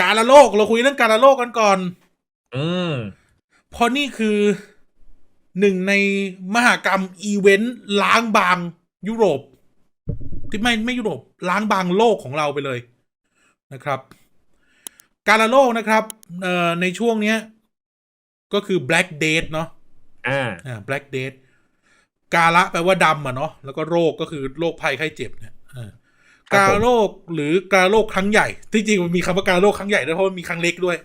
การละโลกเราคุยเรื่องการละโลกกันก่อน อืมเพราะนี่คือหนึ่งในมหากรรมอีเวนต์ล้างบางยุโรป ที่ไม่ไม่ยุโรปล้างบางโลกของเราไปเลยนะครับ การละโลกนะครับเอ่อในช่วงเนี้ย ก็คือ Black Date เนาะอ่าอ่า Black Date กาละแปลว่าดำอะเนาะแล้วก็โรคก็คือโรคภัยไข้เจ็บเนี่ยเออครับ กาผมละโรคหรือกาละโรคครั้งใหญ่ที่จริงมันมีคำว่ากาละโรคครั้งใหญ่ด้วยเพราะมันมีครั้งเล็กด้วย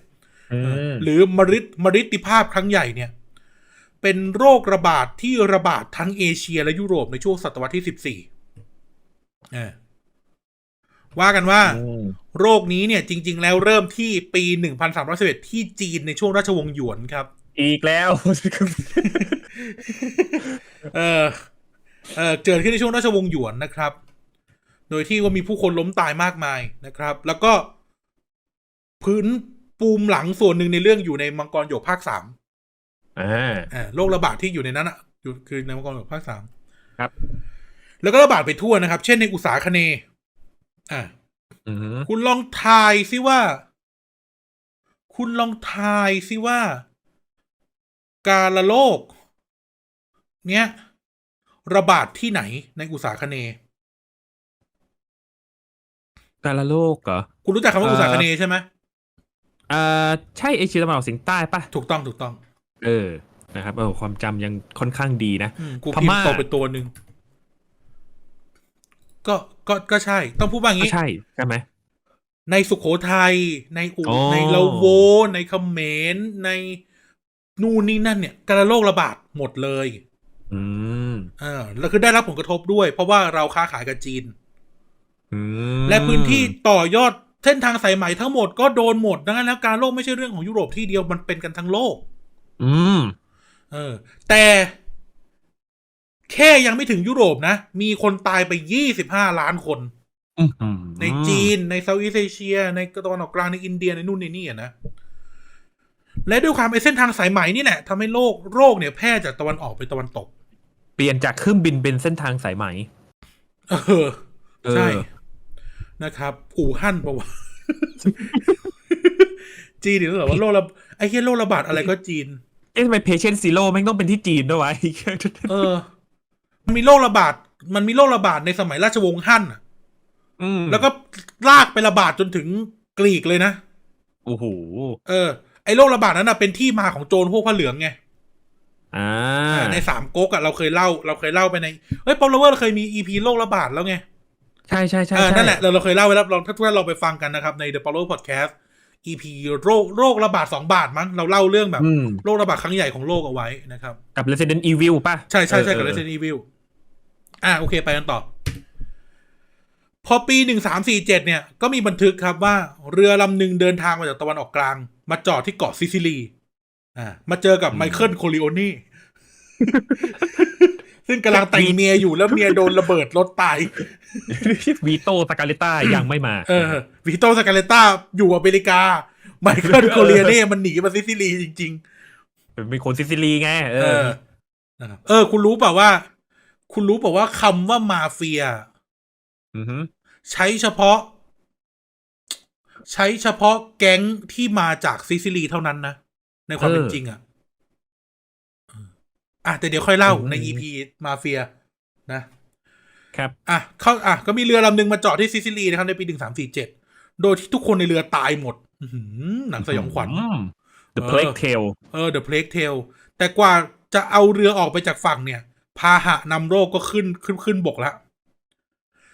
อืมหรือมริดมริติภาพครั้งใหญ่เนี่ย เป็นโรคระบาดที่ระบาดทั้งเอเชียและยุโรปในช่วงศตวรรษที่สิบสี่ว่ากันว่าอืมโรคนี้เนี่ย จริง ๆ แล้วเริ่มที่ปีหนึ่งพันสามร้อยสิบเอ็ดที่จีนในช่วงราชวงศ์หยวนครับ อีกแล้ว เออเออเกิดขึ้นในช่วงราชวงศ์หยวนนะครับ โดยที่ว่ามีผู้คนล้มตายมากมายนะครับ แล้วก็พื้นปูมหลังส่วนหนึ่งในเรื่องอยู่ในมังกรหยกภาคสามอ่าอ่าโรคระบาดที่อยู่ในนั้นอะอยู่คือในมังกรหยกภาคสามครับ แล้วก็ระบาดไปทั่วนะครับ เช่นในอุตสาคเนย์อ่าอืมคุณลองทายซิว่า คุณลองทายซิว่า การละโรคเนี้ย ระบาดที่ไหนในอุตสาคเนย์ การละโลกเหรอ คุณรู้จักคำว่าเอ่ออุตสาคเนย์ใช่ไหมอ่าใช่เอเชียตะวันออกเฉียงใต้ปะถูกต้องถูกต้อง เออนะครับเออความจำยังค่อนข้างดีนะอืมกูพพิมม่าพ์ตกไปตัวหนึ่งก็ก็ก็ใช่ ต้องพูดว่าอย่างก็นี้ใช่ใช่ไหมในสุโขทัยในอุอ๋อในละโว ในเขมรในนู่นนี่นั่นเนี่ยการโรคระบาดหมดเลย อืมเออแล้วคือได้รับผลกระทบด้วย เพราะว่าเราค้าขายกับจีนอืม และพื้นที่ต่อยอดเส้นทางสายไหมทั้งหมดก็โดนหมดดังนั้นแล้วการโรคไม่ใช่เรื่องของยุโรปที่เดียวมันเป็นกันทั้งโลก อืม เออ แต่แค่ยังไม่ถึงยุโรปนะ มีคนตายไปยี่สิบห้าล้านคนอืมอืมในจีนในเซาท์อีสเอเชีย ในตะวันออกกลางในอินเดียในนู่นในนี่อะนะ และด้วยความไอ้เส้นทางสายไหมนี่แหละทำให้โรคโรคเนี่ยแพร่จากตะวันออกไปตะวันตก เปลี่ยนจากเครื่องบินเป็นเส้นทางสายไหม เออเออใช่ นะครับ อู่ฮั่นปะวะจีนหรือเปล่าว่าโรคระไอ้เหี้ยโรคระบาดอะไรก็จีน เอ๊ะทำไมเพเชนซีโร่แม่งต้องเป็นที่จีนด้วยวะเออ มันมีโรคระบาด มันมีโรคระบาดในสมัยราชวงศ์ฮั่นอะอืมแล้วก็ลากไประบาดจนถึงกรีกเลยนะ โอ้โห เออ ไอ้โรคระบาดนั้นนะเป็นที่มาของโจรพวกผ้าเหลืองไงอ่าในสามก๊กอะเราเคยเล่า เราเคยเล่าไปใน เฮ้ยป๊อปเลเวอร์เราเคยมีอีพีโรคระบาดแล้วไง ใช่ใช่ใช่เออใช่นั่นแหละเราเราเคยเล่าไว้แล้วลองถ้าทุกท่านลองไปฟังกันนะครับ ใน The Power Podcast EP โรคโรคระบาดสองบาทมั้งเราเล่าเรื่องแบบอืมโรคระบาดครั้งใหญ่ของโลกเอาไว้นะครับ กับ Resident Evil ป่ะ ใช่ใช่ใช่กับเออ Resident Evil อะโอเคไปกันต่อ พอปีหนึ่งสามสี่เจ็ดเนี่ย ก็มีบันทึกครับว่าเรือลำหนึ่งเดินทางมาจากตะวันออกกลาง มาจอดที่เกาะซิซิลี อ่า มาเจอกับไมเคิลโคลิโอนี่ ซึ่งกำลังแต่งเมียอยู่แล้วเมียโดนระเบิดรถตายวีโต้สกาเลต้ายังไม่มา เออวิโตสกาเลต้าอยู่อเมริกา ไมเคิลโคลิโอนี่มันหนีมาซิซิลีจริงเป็นคนซิซิลีไงๆเอเอออนะครับเออ คุณรู้เปล่าว่า คุณรู้เปล่าว่าคำว่ามาเฟียอือฮึใช้เฉพาะ ใช้เฉพาะแก๊งที่มาจากซิซิลีเท่านั้นนะในความเป็นจริงอะเออ อะแต่เดี๋ยวค่อยเล่าในอีพีมาเฟีย นะ ครับ อะเขาอะก็มีเรือลำหนึ่งมาจอดที่ซิซิลีนะครับในปีหนึ่งสามสี่เจ็ดโดยที่ทุกคนในเรือตายหมดอื้อหือหนังสยองขวัญอืม The เออ Plague Tale เออ The Plague Tale แต่กว่าจะเอาเรือออกไปจากฝั่งเนี่ย พาหะนำโรคก็ขึ้นขึ้นขึ้นบกแล้ว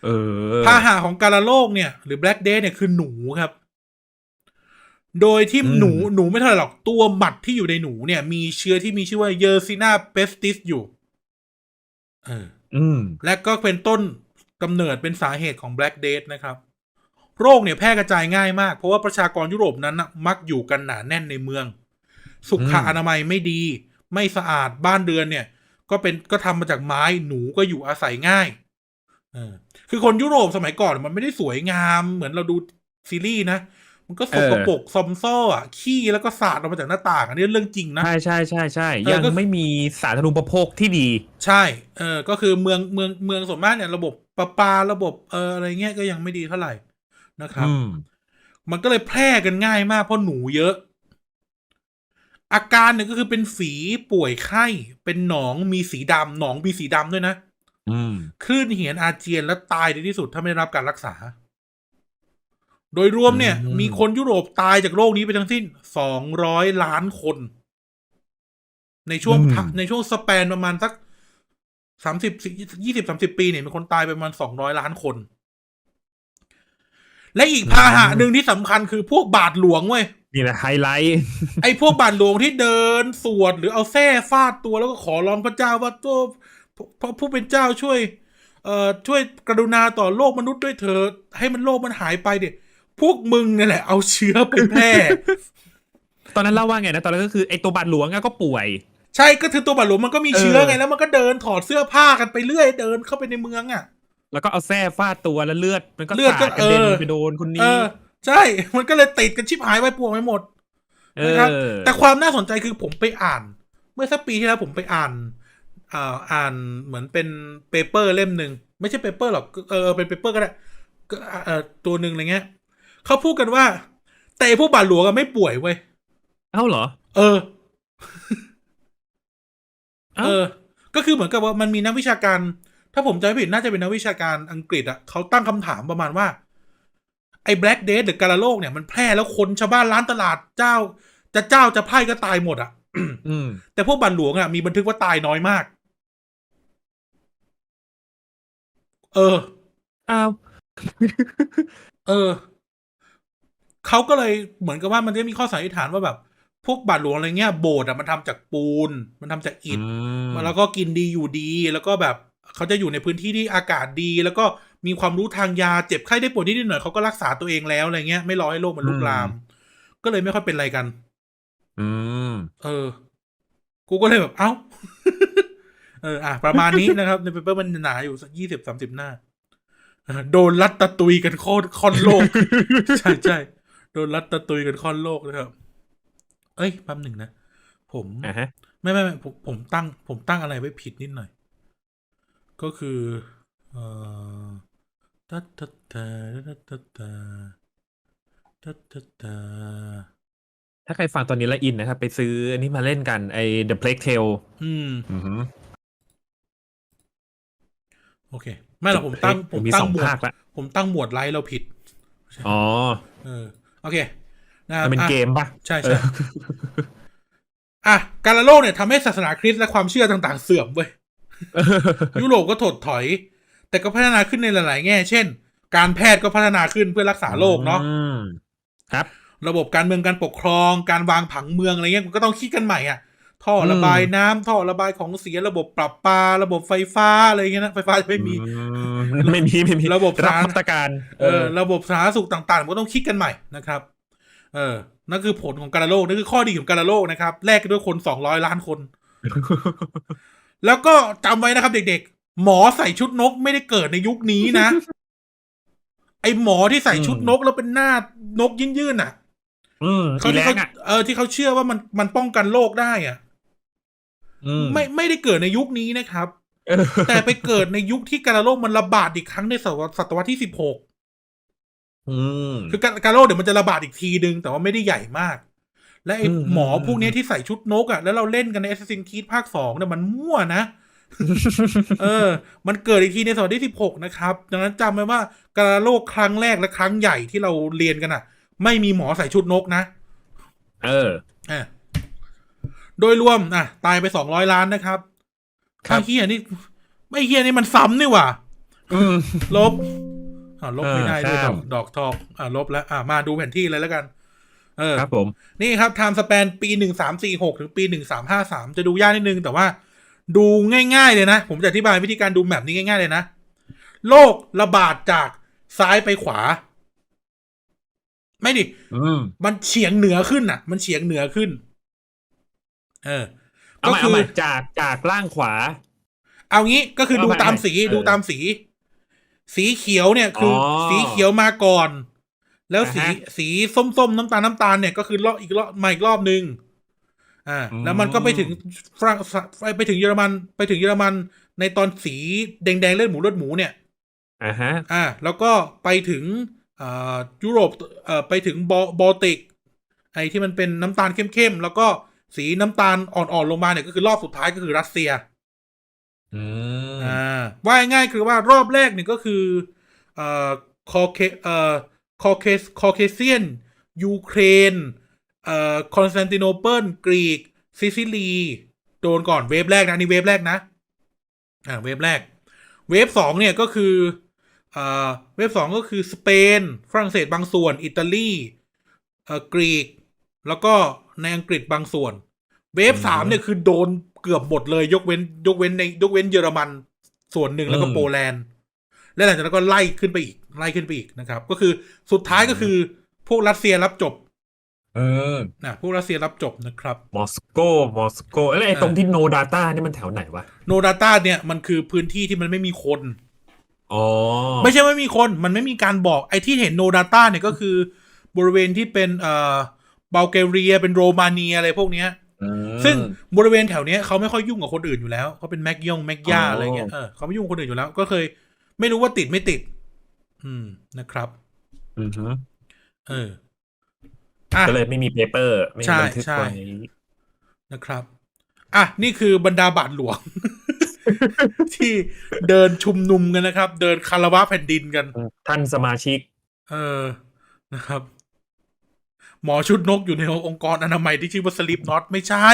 เออพาหะของการละโลกเนี่ย หรือ Black Death เนี่ยคือหนูครับ โดยที่อืมหนูหนูไม่เท่าไหร่หรอกตัวหมัดที่อยู่ในหนูเนี่ย มีเชื้อที่มีชื่อว่าเยอร์ซินาเปสติสอยู่เอออืมและก็เป็นต้นกำเนิดเป็นสาเหตุของ Black Death นะครับ โรคเนี่ยแพร่กระจายง่ายมาก เพราะว่าประชากรยุโรปนั้นน่ะมักอยู่กันหนาแน่นในเมือง สุขอืมอนามัยไม่ดี ไม่สะอาดบ้านเรือนเนี่ย ก็เป็นก็ทำมาจากไม้หนูก็อยู่อาศัยง่ายเออคือคนยุโรปสมัยก่อนมันไม่ได้สวยงาม เหมือนเราดูซีรีส์นะ มันก็สกปรกซอมซ่ออะขี้แล้วก็สาดออกมาจากหน้าต่าง อันนี้เรื่องจริงนะ ใช่ใช่ใช่ใช่เออยังก็ไม่มีสาธารณูปโภคที่ดี ใช่เออก็คือเมืองเมืองเมืองส่วนมากเนี่ยระบบประปาระบบเอออะไรเงี้ยก็ยังไม่ดีเท่าไหร่นะครับอืมมันก็เลยแพร่กันง่ายมากเพราะหนูเยอะ อาการเนี่ยก็คือเป็นฝีป่วยไข้ เป็นหนองมีสีดำหนองมีสีดำด้วยนะอืมคลื่นเหียนอาเจียนและตายในที่สุดถ้าไม่ได้รับการรักษา โดยรวมเนี่ยอืมมีคนยุโรปตายจากโรคนี้ไปทั้งสิ้นสองร้อยล้านคน ในช่วงในช่วงสเปนประมาณสักสามสิบยี่สิบสามสิบปีเนี่ยมีคนตายไปประมาณสองร้อยล้านคน และอีกพาหะหนึ่งที่สำคัญคือพวกบาทหลวงเว้ยนี่แหละไฮไลท์ไอ้พวกบาทหลวงที่เดินสวดหรือเอาแส้ฟาดตัวแล้วก็ขอร้องพระเจ้าว่าตัวพระผู้เป็นเจ้าช่วย เอ่อช่วยกรุณาต่อโลกมนุษย์ด้วยเถิดให้มันโลกมันหายไปเด็ พวกมึงเนี่ยแหละ เอาเชื้อไปแพร่ตอนนั้นเล่าว่าไงนะตอนนั้นก็คือไอตัวบาทหลวงอะก็ป่วย ใช่ก็คือตัวบาทหลวงมันก็มีเชื้อเออไงแล้วมันก็เดินถอดเสื้อผ้ากันไปเรื่อยเดินเข้าไปในเมืองอะ แล้วก็เอาแส้ฟาดตัวแล้วเลือด มันก็เลือดก็สาดกระเด็นเออไปโดนคนเอนี้อใช่ มันก็เลยติดกันชิบหายไปปวงไปหมดเอนะครับอแต่ความน่าสนใจคือผมไปอ่าน เมื่อสักปีที่แล้วผมไปอ่านอ่าอ่านเหมือนเป็นเปเปอร์เล่มหนึ่งไม่ใช่เปเปอร์หรอกเออเป็นเปเปอร์ก็ได้ก็เออตัวหนึ่งอะไรเงี้ย เขาพูดกันว่า แต่ไอ้พวกบาทหลวงอะไม่ป่วยเว้ยเอ้าเหรอ เออ เอ้าเออก็คือเหมือนกับว่ามันมีนักวิชาการ ถ้าผมจำไม่ผิดน่าจะเป็นนักวิชาการอังกฤษอะเขาตั้งคำถามประมาณว่า ไอ้แบล็กเดทหรือการะโรคเนี่ยมันแพร่แล้วคนชาวบ้านร้านตลาดเจ้า จะเจ้าจะไพร่ก็ตายหมดอะ อืม แต่พวกบันหลวงอะมีบันทึกว่าตายน้อยมาก เออ อ้าว เออ เขาก็เลยเหมือนกับว่ามันจะมีข้อสันนิษฐานว่าแบบ พวกบาทหลวงอะไรเงี้ยโบสถ์อะมันทำจากปูน มันทำจากอิฐแล้วก็กินดีอยู่ดีแล้วก็แบบเขาจะอยู่ในพื้นที่ที่อากาศดี แล้วก็มีความรู้ทางยาเจ็บไข้ได้ป่วยนิดๆหน่อยเขาก็รักษาตัวเองแล้วอะไรเงี้ยไม่รอให้โรคมันลุกลาม ก็เลยไม่ค่อยเป็นไรกัน อืม เออ กูก็เลยแบบ เอ้า เออ อะ ประมาณนี้นะครับ ในเปเปอร์มันหนาอยู่สักยี่สิบสามสิบหน้าเออโดนรัดตะตุยกันโคตรค่อนโลก ใช่ใช่ โดนรัดตะตุยกันค่อนโลกนะครับ เอ้ยแป๊บหนึ่งนะ ผมอะฮะไม่ไม่ไม่ผมผมตั้ง ผมตั้งอะไรไว้ผิดนิดหน่อย ก็คือ เอ่อตัดตัดตาตัดตัดตาตัดตัดตาถ้าใครฟังตอนนี้และอินนะครับ ไปซื้ออันนี้มาเล่นกันไอ The Plague Tale อืมอือหือโอเค ไม่หรอกผมตั้งผมมีตั้สงองหมวดภาคละผมตั้งหมวดไลท์เราผิด อ๋อ เออ โอเคนะครับมันเป็นอะเกมปะใช่ใช่อะการละโลกเนี่ยทำให้ศาสนาคริสต์และความเชื่อต่างๆ เสื่อมเว้ยยุโรปก็ถดถอย แต่ก็พัฒนาขึ้นในหลาย ๆ แง่ เช่น การแพทย์ก็พัฒนาขึ้นเพื่อรักษาโรคเนาะอืมครับ ระบบการเมืองการปกครอง การวางผังเมืองอะไรเงี้ยมันก็ต้องคิดกันใหม่อะ ท่อระบายน้ำท่อระบายของเสียระบบปรับปาระบบไฟฟ้าอะไรเงี้ยนะไฟฟ้าจะไม่มีอืมไม่มีไม่มีระบบรับสารมาตรการเออระบบสาธารณสุขต่างๆมันก็ต้องคิดกันใหม่นะครับ เออนั่นคือผลของการละโลกนั่นคือข้อดีของการละโลกนะครับแลกกันด้วยคนสองร้อยล้านคน แล้วก็จำไว้นะครับ เด็ก ๆ หมอใส่ชุดนกไม่ได้เกิดในยุคนี้นะ ไอหมอที่ใส่ชุดนกแล้วเป็นหน้านกยื่นๆอะอืมเขาอีแรที่เขางอะเออที่เขาเชื่อว่ามันมันป้องกันโรคได้อะอืม ไม่ไม่ได้เกิดในยุคนี้นะครับเออแต่ไปเกิดในยุคที่การละโรคมันระบาดอีกครั้งในศตวรรษศตวรรษที่สิบหกอืมคือการการละโรคเดี๋ยวมันจะระบาดอีกทีนึง แต่ว่าไม่ได้ใหญ่มาก และไอ้อืมหมออมพวกเนี้ยที่ใส่ชุดนกอะ แล้วเราเล่นกันใน Assassin's Creed ภาคสองเนี่ยมันมั่วนะเออ มันเกิดอีกทีในศตวรรษที่สิบหกนะครับ ดังนั้นจำไว้ว่าการละโรคครั้งแรกและครั้งใหญ่ที่เราเรียนกันอะ ไม่มีหมอใส่ชุดนกนะ เอออะ โดยรวมอะตายไปสองร้อยล้านนะครับครับข้าเฮียนี่ ไม่เฮียนี่มันซ้ำนี่หว่าอืมลบอ่าลบไม่ได้ด้วยดข้าอมกดอกทอกอ่าลบแล้ว อ่ามาดูแผนที่เลยแล้วกัน เออครับผม นี่ครับไทม์ส p ปนปีหนึ่งสามสี่หกถึงปีหนึ่งสามห้าสามจะดูยากนิดนึง แต่ว่าดูง่ายๆเลยนะ ผมจะอธิบายวิธีการดูแมปนี้ง่ายๆเลยนะ โรคระบาดจากซ้ายไปขวา ไม่ดิอืมมันเฉียงเหนือขึ้นอะ มันเฉียงเหนือขึ้น เออเอาก็ใหม่คืเอาอใหม่จากจากล่างขวา เอางี้ก็คือเอาดูใหม่ตามเอาใหม่สีเออดูตามสี สีเขียวเนี่ยคือออสีเขียวมาก่อน แล้วสีอ่าฮะสีส้มๆน้ำตาลน้ำตาลเนี่ยก็คือรอบอีกรอบมาอีกรอบหนึ่งอ่าอืมแล้วมันก็ไปถึงฝรั่งไปถึงเยอรมันไปถึงเยอรมัน ในตอนสีแดงๆเลือดหมูเลือดหมูเนี่ยอ่าฮะอ่า แล้วก็ไปถึงอ่ายุโรปเอ่อไปถึงบอบอลติก ไอ้ที่มันเป็นน้ำตาลเข้มๆแล้วก็ สีน้ำตาลอ่อนๆลงมาเนี่ยก็คือรอบสุดท้ายก็คือรัสเซียอืมอ่าว่าง่ายๆคือว่ารอบแรกเนี่ยก็คือเอ่อคอเคเอ่อคอเคสคอเคเซียน ยูเครนเอ่อคอนสแตนติโนเปิลกรีกซิซิลีโดนก่อนเวฟแรกนะนี่เวฟแรกนะอ่าเวฟแรก เวฟสองเนี่ยก็คือเอ่อเวฟสองก็คือสเปน ฝรั่งเศสบางส่วน อิตาลีเอ่อกรีก แล้วก็ในอังกฤษบางส่วน เวฟสามเนี่ยคือโดนเกือบหมดเลย ยกเว้น ยกเว้นในยกเว้นเยอรมันส่วนหนึ่งแล้วก็โปแลนด์ และหลังจากนั้นก็ไล่ขึ้นไปอีก ไล่ขึ้นไปอีกนะครับ ก็คือสุดท้ายก็คือพวกรัสเซียรับจบ เออนะพวกรัสเซียรับจบนะครับ มอสโก มอสโกแล้วไอ้เออตรงที่โนดาต้านี่มันแถวไหนวะ โนดาต้าเนี่ยมันคือพื้นที่ที่มันไม่มีคนอ๋อไม่ใช่ไม่มีคน มันไม่มีการบอก ไอ้ที่เห็นโนดาต้าเนี่ยก็คือบริเวณที่เป็นเอ่อ บัลแกเรียเป็นโรมาเนียอะไรพวกเนี้ยอืมซึ่งบริเวณแถวเนี้ยเขาไม่ค่อยยุ่งกับคนอื่นอยู่แล้วเขาเป็นแม็กยงแม็กยาอ๋อออะไรเงี้ยเออเขาไม่ยุ่งกับคนอื่นอยู่แล้ว ก็เคย ไม่รู้ว่าติดไม่ติด อืมนะครับ อือฮึเอออะก็เลยไม่มีเปเปอร์ไม่ใช่มีบันทึกใช่ไว้นะครับ อะ นี่คือบรรดาบาทหลวง ที่เดินชุมนุมกันนะครับ เดินคารวะแผ่นดินกัน ท่านสมาชิก เออนะครับ หมอชุดนกอยู่ในองค์กรอนามัยที่ชื่อว่าสลิปน็อตไม่ใช่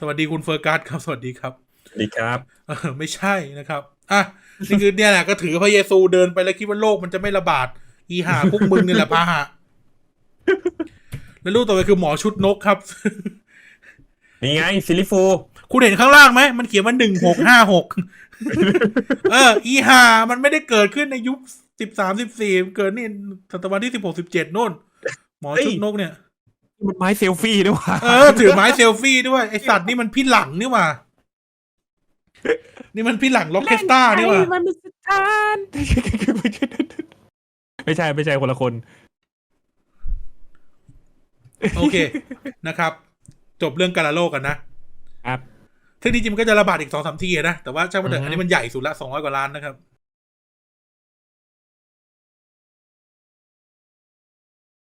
สวัสดีคุณเฟอร์การ์ดครับ สวัสดีครับดีครับเออไม่ใช่นะครับอะนี่คือเนี่ยแหละก็ถือพระเยซูเดินไปแล้วคิดว่าโลกมันจะไม่ระบาด อีหาพวกมึงนี่แหละพาหะแล้วรูปต่อไปคือหมอชุดนกครับนี่ไงซิลิฟู คุณเห็นข้างล่างไหม มันเขียนว่าหนึ่งหกห้าหกเออ อีหามันไม่ได้เกิดขึ้นในยุคสิบสามสิบสี่เกิดนี่ศตวรรษที่สิบหกสิบเจ็ดนู่น หมอชุดนกเนี่ยมันไม้เซลฟี่ด้วยว่ะเออถือไม้เซลฟี่ด้วยไอสัตว์นี่มันพี่หลังนี่หว่านี่มันพี่หลังล็อกเคสตานี่หว่ามันเป็นสถานไม่ใช่ไม่ใช่คนละคน โอเคนะครับ จบเรื่องกาลาโลกันนะครับซึ่งจริงๆมันก็จะระบาดอีกสองสามทีอะนะ แต่ว่าช่างมันเถอือะอฮึอันนี้มันใหญ่สุดละสองร้อยกว่าล้านนะครับ